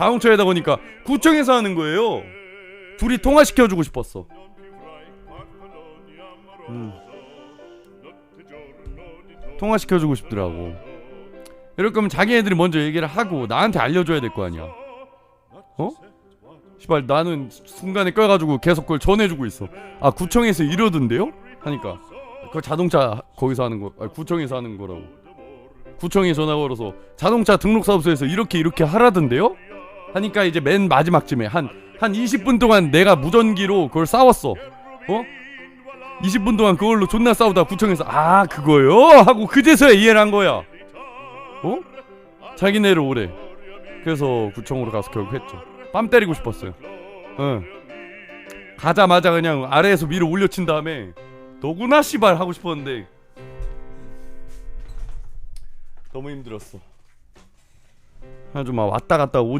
자동차에다 보니까 구청에서 하는 거예요. 둘이 통화시켜 주고 싶었어. 음. 통화시켜 주고 싶더라고. 이럴 거면 자기네들이 먼저 얘기를 하고 나한테 알려줘야 될 거 아니야. 어? 시발 나는 순간에 껴가지고 계속 그걸 전해주고 있어. 아 구청에서 이러던데요? 하니까 그 자동차 거기서 하는 거, 아니, 구청에서 하는 거라고. 구청에 전화 걸어서 자동차 등록사무소에서 이렇게 이렇게 하라던데요? 하니까 이제 맨 마지막쯤에 한 한 20분 동안 내가 무전기로 그걸 싸웠어. 어? 20분 동안 그걸로 존나 싸우다 구청에서 아 그거요? 하고 그제서야 이해를 한 거야. 어? 자기네를 오래. 그래서 구청으로 가서 결국 했죠. 뺨 때리고 싶었어요. 응. 가자마자 그냥 아래에서 위로 올려친 다음에 너구나 씨발 하고 싶었는데 너무 힘들었어. 아주 막 왔다 갔다 오지.